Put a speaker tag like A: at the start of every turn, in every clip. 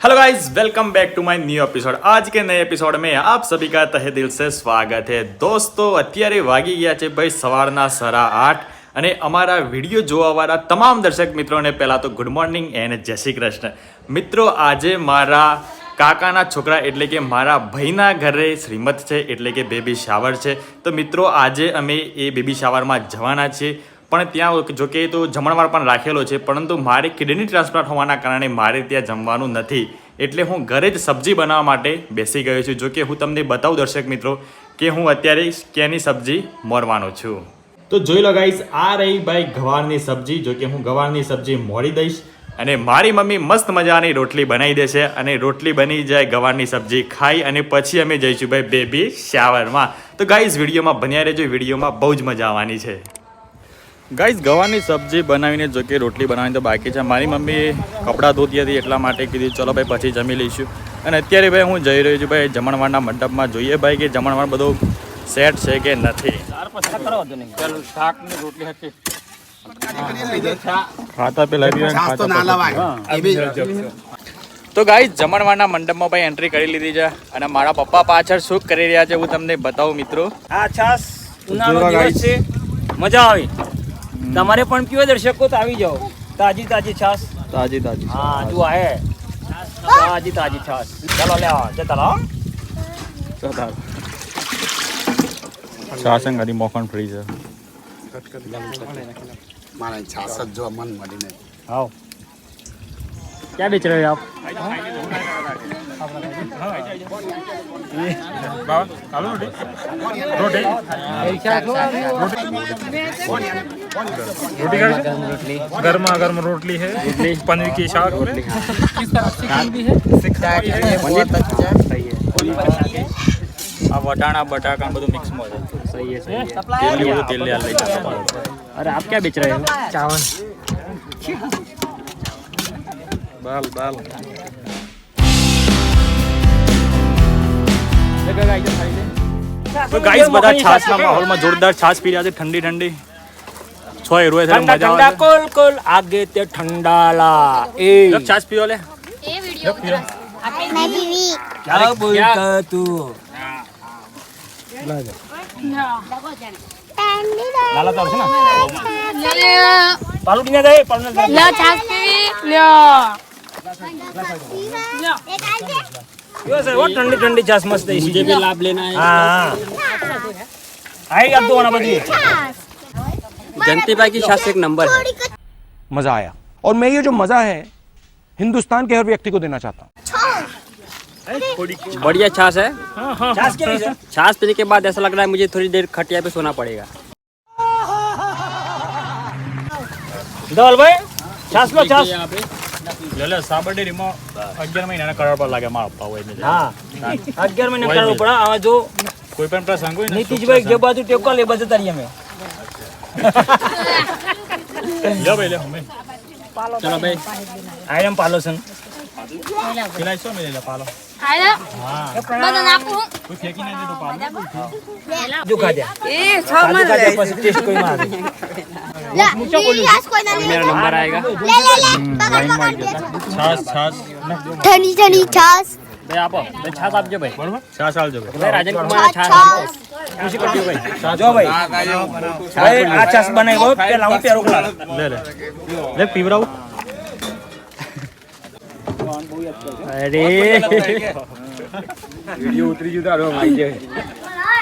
A: hello guys welcome back to my new episode आज के नए एपिसोड में आप सभी का तहे दिल से સ્વાગત है દોસ્તો અત્યારે વાગી ગયા છે ભાઈ સવારના સાડા આઠ અને અમારા વિડીયો જોવાવાળા તમામ દર્શક મિત્રોને પહેલાં તો ગુડ મોર્નિંગ એન્ડ જય શ્રી કૃષ્ણ મિત્રો આજે મારા કાકાના છોકરા એટલે કે મારા ભાઈના ઘરે શ્રીમત છે એટલે કે બેબી શાવર છે તો મિત્રો આજે અમે એ બેબી શાવરમાં જવાના છીએ પણ ત્યાં જો કે તો જમણવાર પણ રાખેલો છે, પરંતુ મારે કિડની ટ્રાન્સપ્લાન્ટ હોવાના કારણે મારે ત્યાં જમવાનું નથી. એટલે હું ઘરે જ સબ્જી બનાવવા માટે બેસી ગયો છું. જો કે હું તમને બતાવું દર્શક મિત્રો કે હું અત્યારે કેની સબ્જી મોરવાનો છું. તો જોઈ લો ગાઈસ, આ રહી ભાઈ ગવારની સબ્જી. જો કે હું ગવારની સબ્જી મોરી દઈશ અને મારી મમ્મી મસ્ત મજાની રોટલી બનાવી દેશે અને રોટલી બની જાય ગવારની સબ્જી ખાઈ અને પછી અમે જઈશું ભાઈ બેબી શાવરમાં. તો ગાઈસ, વિડીયોમાં બન્યા રહેજો. વિડીયોમાં બહુ જ મજા આવવાની છે. ગાઈસ ગવાની સબ્જી બનાવીને જો કે રોટલી બનાવીને તો બાકી છે. મારી મમ્મી કપડાં ધોતી હતી એટલા માટે કીધું ચલો ભાઈ પછી જમી લઈશું. અને અત્યારે ભાઈ હું જઈ રહ્યો છું ભાઈ જમણવારના મંડપમાં. જોઈએ ભાઈ કે જમણવાર બધો સેટ છે કે નથી. ખાતા પેલા
B: તો ના લવાય. એ
A: ગાઈસ જમણવારના મંડપમાં ભાઈ એન્ટ્રી કરી લીધી છે અને મારા પપ્પા પાછળ શું કરી રહ્યા છે હું તમને બતાવું મિત્રો.
C: આ છાસ ઉનાળો દિવસ છે. મજા આવે. તમારે પણ પીવો દર્શકો તો આવી જાઓ. તાજી તાજી છાસ
A: તાજી તાજી
C: હા જો આયે તાજી તાજી છાસ ચાલો લે જતા રહો
A: જતા છાસ અને ગાડી મોખણ ફ્રી છે.
B: મારે છાસ જ જો મન મળીને.
C: આવ ક્યાં બેચ રહે આપ? બાબા રોટી? રોટી? રોટી? हो आप
D: गर्मा गर्म रोटली है पनीर की शाक
A: આ વટાણા બટાકા ને બધું મિક્સમાં છે
C: सही है सही है
A: તેલ બધું તેલ લઈ જતા પાડો.
C: अरे आप क्या बेच रहे हो चावल
A: બાલ બાલ તો ગાઈસ બધા છાસના માહોલમાં જોરદાર છાસ પી રહ્યા છે ઠંડી ઠંડી છ એરો છે
C: ठंडा
A: મજા
C: ठंडा
A: આવે
C: कोल कोल आगे ते ठंडाला ए
A: છે છાસ પીઓ લે
E: એ વિડિયો આપણે નહીં
C: क्या बोलता तू लाला तो है ना
E: લ્યો
C: पालू किने दे पालू ने दे
E: લ્યો છાસ પીવી લ્યો
C: यो सर वो ठंडी ठंडी छास मस्त है मुझे भी लाभ लेना है हाँ आई अब दो ना बदी
F: जनती भाई की शास्त्र एक नंबर है
G: मजा आया और मैं ये जो मजा है हिंदुस्तान के हर व्यक्ति को देना चाहता हूँ
F: बढ़िया छाछ है
C: छास के लिए
F: छाछ पीने के बाद ऐसा लग रहा है मुझे थोड़ी देर खटिया पे सोना पड़ेगा
C: धवल भाई छास लो छास
A: લે લે સાબરડેરીમાં અગિયાર મહિનાના કરાર પર લાગે મારા પપ્પા હોય ને
C: હા અગિયાર મહિને કરવું પડે હવે જો
A: કોઈ પણ પ્રસંગ હોય ને
C: નીતિશભાઈ જે બાજુ ટેકો લે એ બાજુ તારી અમે
A: લ્યો ભાઈ લ્યો અમે
F: ચલો
C: ભાઈ. આયરમ પાલો છે.
A: પેલા છો મેં પાલો. છાસ આપજો ભાઈ.
E: છાસ
C: આપજો રાજન કુમાર છાસ.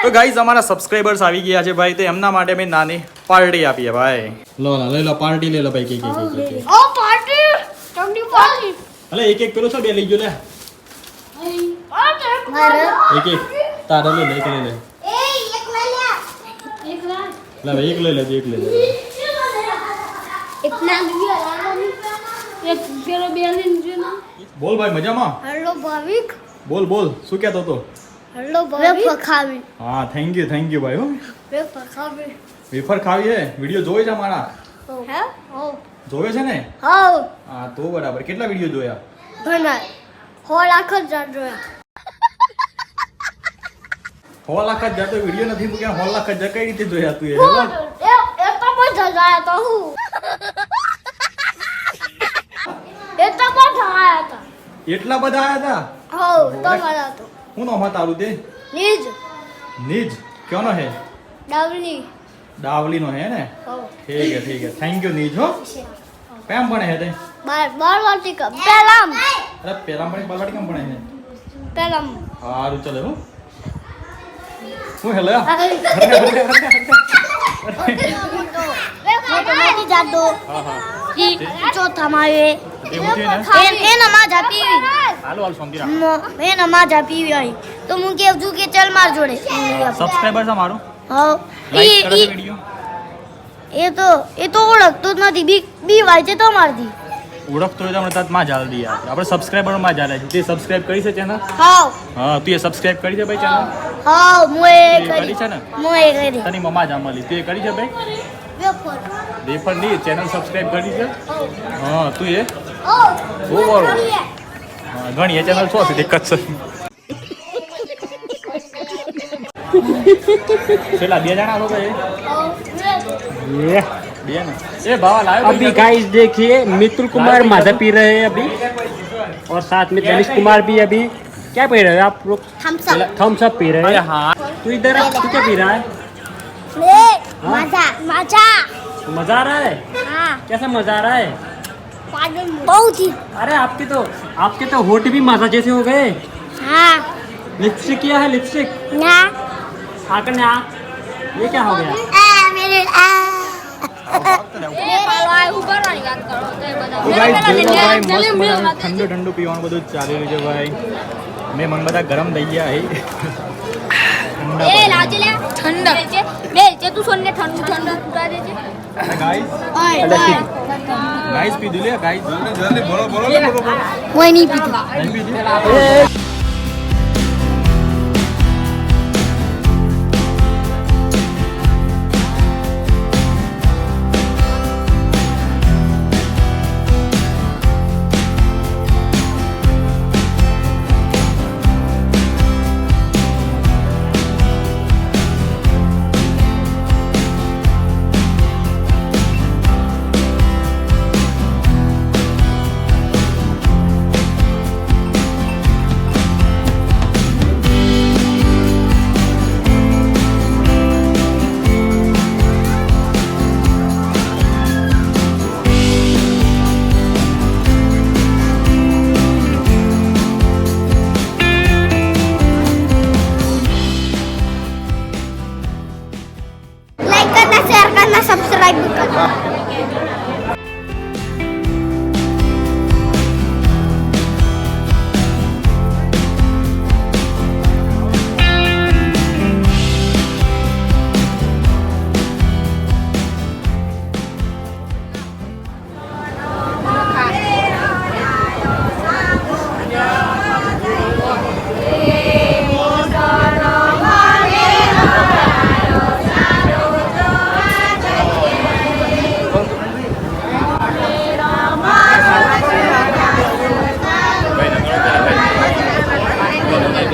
A: તો ગાઈઝ અમારા સબસ્ક્રાઇબર્સ આવી ગયા છે ભાઈ તો એમના માટે મેં નાની પાર્ટી આપીએ ભાઈ. લો લો લઈ લો પાર્ટી લઈ લો ભાઈ કે કે કે
E: ઓ પાર્ટી? તમને પાર્ટી?
A: અલે એક એક પેલો છો બે લઈ ગયો લે. એક એક. તારા લે લે લે.
E: લાવે એક લઈ લેજો એક લઈ
A: લેજો એક ના એક
E: પેલો બે લઈને
A: બોલ ભાઈ મજામાં?
E: હેલો ભાવિક
A: બોલ બોલ શું કહેતો
E: તો હેલો ભાવિક ફખાવી
A: હા થેન્ક યુ થેન્ક યુ ભાઈ હો. વેફર ખાવી વેફર ખાવીએ વિડિયો જોવે છે મારા
E: હે હો.
A: જોવે છે ને?
E: હા.
A: હા તો બરાબર. કેટલા વિડિયો જોયા?
E: ઘણા. હો લાખ જ જોયા.
A: સો લાખ જ જતો વીડિયો નથી મૂક્યા સો લાખ જ કઈ રીતે જોયા તું એ?
E: તો બહુ જગાયા તો હું. એ તો
A: એટલા બધા આયા હતા
E: હો તો બધા તો.
A: હું નો હતા તારું તે?
E: નીજ.
A: નીજ? કોનો હે?
E: ડાવલી.
A: ડાવલી નો? હે. ને ઠીક છે ઠીક છે થેન્ક યુ નીજ હો. કેમ ભણે હે તે?
E: બાર બાર વાટી કમ પેલામ.
A: અરે પેલામ ભણે બાર વાટી કમ ભણે હે?
E: પેલામ.
A: હારું ચલે હું. હું હેલો.
E: જાતો એના માં જા પીવી
A: હાલો હાલ શાંતિ રાખ.
E: મ- એના માં જા પીવી આવી તો હું. કેવું છું કે ચલ માર જોડે
A: સબસ્ક્રાઇબર છે મારું
E: એ તો એ તો ઓળખતો જ નથી. બી બી વાય છે મારથી
A: ઓળખતો હોય તો હમણાં તાતમાં આપણે સબસ્ક્રાઇબરમાં છે. તે સબસ્ક્રાઇબ કરી છે ચેનલ
E: હા.
A: હા તું એ સબસ્ક્રાઇબ કરી છે ભાઈ ચેનલ
E: હાવ મોએ
A: એ કરી
E: કરી
A: છે ને
E: મોએ કરી
A: તની મમ્મા જ મળી તું એ કરી છે ભાઈ
E: વેફર
A: રેફર નહીં ચેનલ સબસ્ક્રાઇબ કરી છે હા તું એ
E: ઓ
A: બહુ બરોબર હા, ઘણી એ ચેનલ શું છે એક જ છે પેલા બે જણા હતો ભાઈ
C: ये
A: બે ને એ ભાવા લાવ્યો
C: अभी गाइस देखिए मित्र कुमार माजा पी रहे हैं अभी और साथ में दनिश कुमार भी अभी क्या पी रहे हैं आप लोग
E: Thums up
C: Thums up P रहे
A: अरे
C: हैं
A: हाँ
C: तू इधर आ, तू क्या पी रहा है
E: લે મજા મજા
C: मजा आ रहा है
E: હા
C: कैसा मजा आ रहा है
E: બહુ થી
C: अरे आपके तो आपके तो होठ भी माजा जैसे हो गए
E: હા
C: लिपस्टिक किया है लिपस्टिक
E: ના
C: आकर ने आ ये क्या हो गया
E: આ મેરે આ
A: તો ગાઈસ જોઈ લો ભાઈ મસ્ત મજાનું ઠંડુ ઠંડુ પીવાનું બધું ચાલી રહ્યું છે ભાઈ મેં મને બધા ગરમ થઈ ગયા હે
E: ઠંડક બે જે તું સોનને ઠંડુ ઠંડુ પૂરા દેજે
A: ગાઈસ
E: ઓય
A: ગાઈસ પીધું લે ગાઈસ
E: કોઈ નહીં પીધું.
A: નહીં પીધું?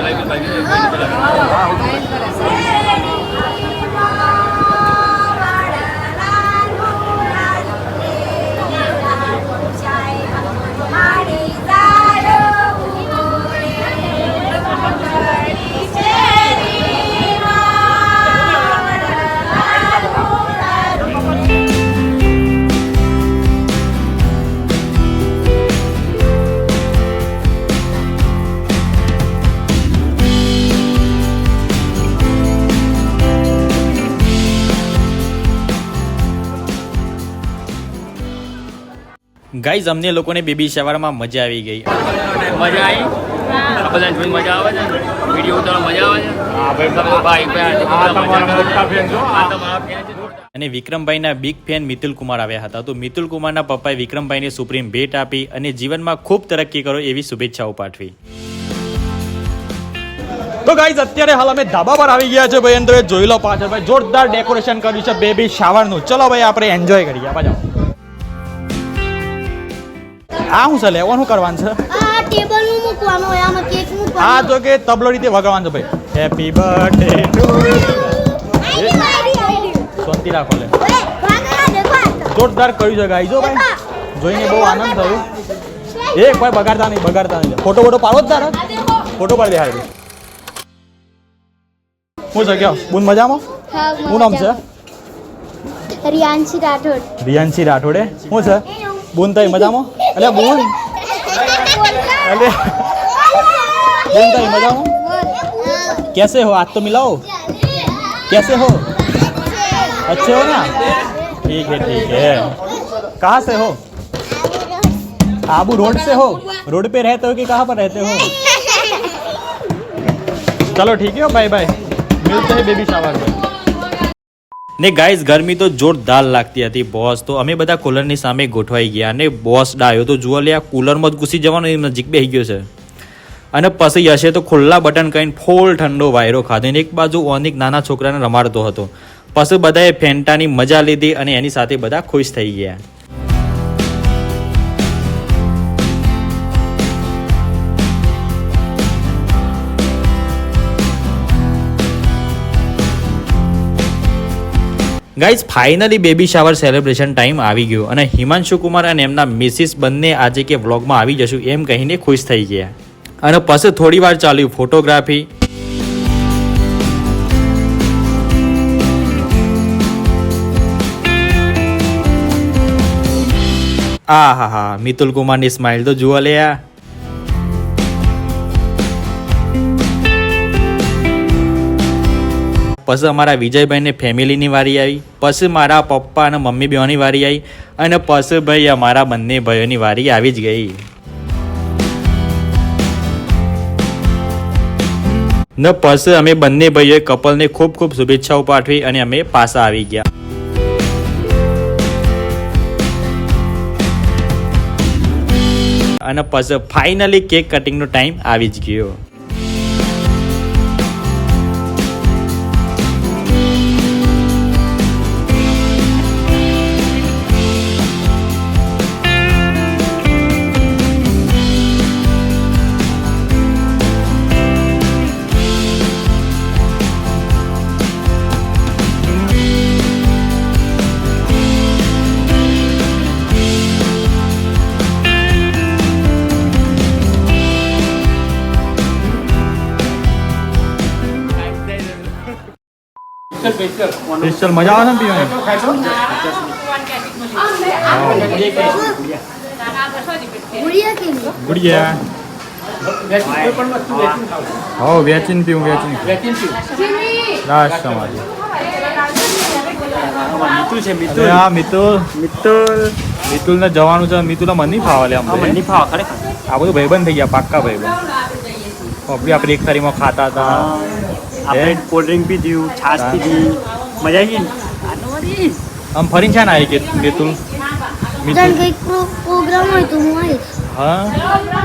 E: vai vir, vai vir.
A: Guys અમને લોકોને બેબી શાવરમાં મજા આવી ગઈ.
F: મજા આવી? બધા જોઈને મજા આવે છે? વીડિયો ઉતારવા મજા આવે છે? તમે તો ભાઈ ભાઈ આ તમારા fan છે. જોરદાર.
A: અને વિક્રમભાઈના બિગ ફેન મિતુલ કુમાર આવ્યા હતા. તો મિતુલ કુમારના પપ્પાએ વિક્રમભાઈને સુપ્રીમ ભેટ આપી અને જીવનમાં ખૂબ તરક્કી કરો એવી શુભેચ્છાઓ પાઠવી. તો ગાઈઝ અત્યારે હાલ અમે ધાબા પર આવી ગયા છે ભાઈ અંદર. જોઈ લો પાછળ ભાઈ જોરદાર ડેકોરેશન કર્યું છે બેબી શાવરનું. ચલો ભાઈ આપણે એન્જોય કરીએ. બાજુ આ શું છે લેવાનું કરવાનું છે?
E: આ ટેબલનું મૂકવાનું હોય આમાં કેક
A: આ તો કે તબલો રીતે વગાડવાનું છે ભાઈ. હેપી બર્થડે ટુ શાંતિ રાખો લે. જોરદાર કર્યું છે ગાઈઝો ભાઈ. જોઈને બહુ આનંદ થયો. એ ભાઈ બગાડતા નહીં બગાડતા નહીં. ફોટો ફોટો પાડો જ તારા. ફોટો પાડી દે હારે. હું છે ક્યાં? બુન મજામાં? શું નામ છે?
E: રિયાંશી રાઠોડ.
A: રિયાન્સી રાઠોડે. શું છે? બુન તઈ મજામાં અલે બુન અલે બુન તઈ મજામાં कैसे हो आज तो मिलाओ कैसे हो अच्छे हो ना ठीक है ठीक है कहाँ से हो आबू रोड से हो रोड पे रहते हो कि कहाँ पर रहते हो चलो ठीक है बाय बाय मिलते हैं बेबी शावर में ને ગાઈઝ ગરમી તો જોરદાર લાગતી હતી બોસ તો અમે બધા કુલરની સામે ગોઠવાઈ ગયા અને બોસ ડાયો. તો જુઓ લે આ કુલરમાં જ ઘૂસી જવાનો એ નજીક બેસી ગયો છે. અને પછી યશે તો ખુલ્લા બટન કહીને ફૂલ ઠંડો વાયરો ખાધો. એક બાજુ ઓનિક નાના છોકરાને રમાડતો હતો. પછી બધાએ ફેન્ટાની મજા લીધી અને એની સાથે બધા ખુશ થઈ ગયા. Guys, finally baby shower celebration time આવી ગયો અને હિમાંશુ કુમાર અને એમના મિસિસ બંને આજે કે વ્લોગમાં આવી જશું એમ કહીને ખુશ થઈ ગયા. અને પછી થોડી વાર ચાલ્યું ફોટોગ્રાફી. આ હા હા મિતુલ કુમારની સ્માઇલ તો જુઓ લે આ. પછી અમારા વિજયભાઈને ફેમિલીની વારી આવી, પછી મારા પપ્પા અને મમ્મી બેવાની વારી આવી અને પછી ભાઈ અમારા બંને ભાઈઓની વારી આવી જ ગઈ. ને પછી અમે બંને ભાઈઓએ કપલને ખૂબ ખૂબ શુભેચ્છાઓ પાઠવી અને અમે પાછા આવી ગયા. અને પછી ફાઇનલી કેક કટિંગનો ટાઈમ આવી જ ગયો. સ્પેશિયલ મજા આવે ને પીવાની?
E: ગુડિયા.
A: હો વેચીને પીવું વેચીન. લાસ્ટ તમારી હા મિતુલ મિતુલ. મિતુલ. ને જવાનું છે મિતુલ મને નહીં ફાવા લે
C: મને નહીં ફાવા ખરેખર.
A: આ બધું ભાઈબંધ થઈ ગયા પાક્કા ભાઈબંધ. આપણે આપણે એક તારીખમાં ખાતા હતા.
C: આપણે કોલ્ડ ડ્રિંક પીધું છાશ. પીધી મજા આવી ગઈ ને.
A: આમ ફરીને છે ને આવી કે મિતુલ
E: કંઈક પ્રો- પ્રોગ્રામ હોય તો હું આવીશ.
A: હા?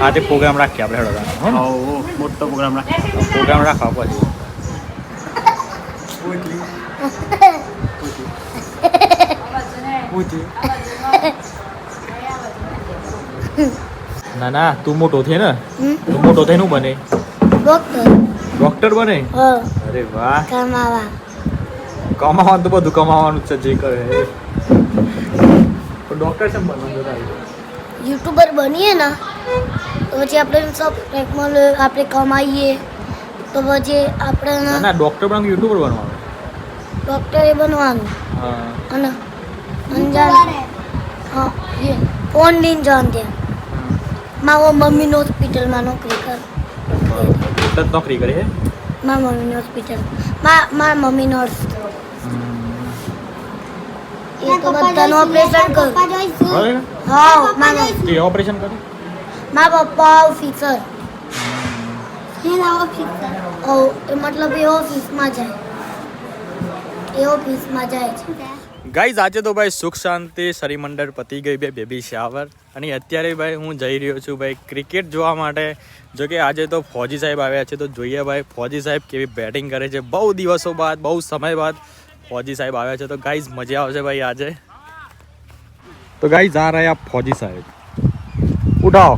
A: આ તે પ્રોગ્રામ રાખીએ આપણે હેડો. હો?
C: મોટો પ્રોગ્રામ રાખે.
A: પ્રોગ્રામ રાખવા પછી. ના ના તું મોટો થે ને તું મોટો થઈને બને?
E: ડોક્ટર.
A: ડોક્ટર બને?
E: હ.
A: અરે વાહ.
E: કમાવા.
A: કમાવાનું તો બધું કમાવાનું છે જે કરે એ. ડોક્ટર બનવાનું
E: યુટ્યુબર બનીએ ને તો પછી આપણે સબ ટેકનોલોજી આપણે કમાઈએ તો પછી આપણે
A: ના ડોક્ટર બનવાનું યુટ્યુબર બનવાનું.
E: ડોક્ટરે બનવાનું.
A: હા.
E: અને અંજાન હા એ ફોન લઈને જવાનું ત્યાં. મારા મમ્મીની હોસ્પિટલમાં નોકરી કર.
A: એટલે નોકરી કરે છે
E: મારા મમ્મીની હોસ્પિટલ મારા મમ્મી નર્સ એ તો બધાનું ઓપરેશન કરું. હા મારા
A: તે ઓપરેશન કરે?
E: મારા પપ્પા ઓફિસર ઓ એ મતલબ એ ઓફિસમાં જાય. એ ઓફિસમાં જાય છે.
A: ગાઈઝ, આજે તો ભાઈ સુખ શાંતિ શરીમંડળ પતી ગઈ બે, બેબી શાવર અને અત્યારે ભાઈ હું જઈ રહ્યો છું ભાઈ ક્રિકેટ જોવા માટે. જો કે આજે તો ફોજી સાહેબ આવ્યા છે, તો જોઈએ ભાઈ ફોજી સાહેબ કેવી બેટિંગ કરે છે. બહુ દિવસો બાદ, બહુ સમય બાદ ફોજી સાહેબ આવ્યા છે. તો ગાઈઝ, મજા આવશે ભાઈ આજે. તો ગાઈઝ, આ રહ્યા ફોજી સાહેબ. ઉઠાવો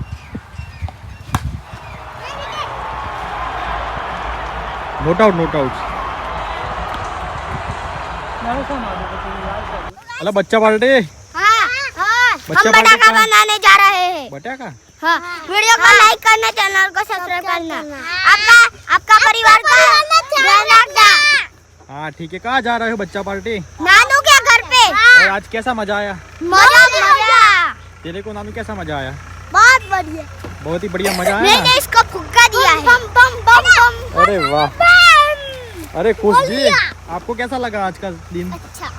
A: નોટ આઉટ નોટ આઉટ अला बच्चा पार्टी?
E: हाँ हाँ।
A: बच्चा
E: हम
A: पार्टी कहाँ?
E: बनाने जा रहे हैं।
A: बटाका
E: हाँ वीडियो को लाइक करना चैनल को सब्सक्राइब करना। आपका आपका परिवार का ध्यान रखना।
A: हाँ ठीक है। कहाँ जा रहे हो बच्चा पार्टी?
E: नानू के घर पे।
A: और आज कैसा मज़ा आया?
E: मज़ा मज़ा
A: तेरे को नानू कैसा मज़ा आया?
E: बहुत बढ़िया।
A: बहुत ही बढ़िया मज़ा आया।
E: मैंने
A: ना
E: इसको फुक्का दिया है। बम बम बम बम।
A: अरे वाह। अरे खुश जी आपको कैसा लगा आज का दिन?
E: अच्छा।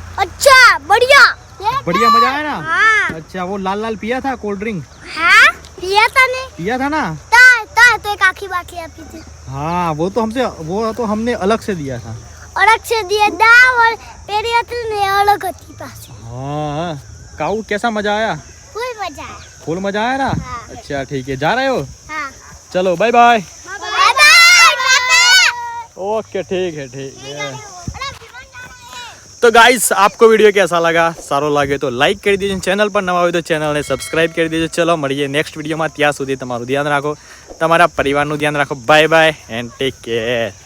E: बढ़िया।
A: बढ़िया मज़ा आया ना?
E: हाँ।
A: अच्छा वो लाल लाल पिया था कोल्ड ड्रिंक।
E: हाँ पिया था ने।
A: पिया था ना?
E: ता ता तो एक आखी बाकी है पीछे
A: हाँ वो तो हमसे वो तो हमने अलग से दिया था।
E: और अक्षय दिया दाव और पेरी अतुल ने अलग होती पास।
A: हाँ काऊ कैसा मज़ा आया?
E: फुल मज़ा आया।
A: फुल मज़ा आया ना?
E: हाँ।
A: अच्छा ठीक है जा रहे हो?
E: हाँ।
A: चलो bye bye
E: bye bye
A: okay ठीक है ठीक है।
H: તો ગાઈસ આપકો વીડિયો કેસા લગા સારો લાગે તો લાઈક કરી દેજો ચેનલ પર નવા હોય તો ચેનલને સબસ્ક્રાઇબ કરી દેજો ચલો મળીએ નેક્સ્ટ વિડીયોમાં ત્યાં સુધી તમારું ધ્યાન રાખો તમારા પરિવારનું ધ્યાન રાખો bye bye and take care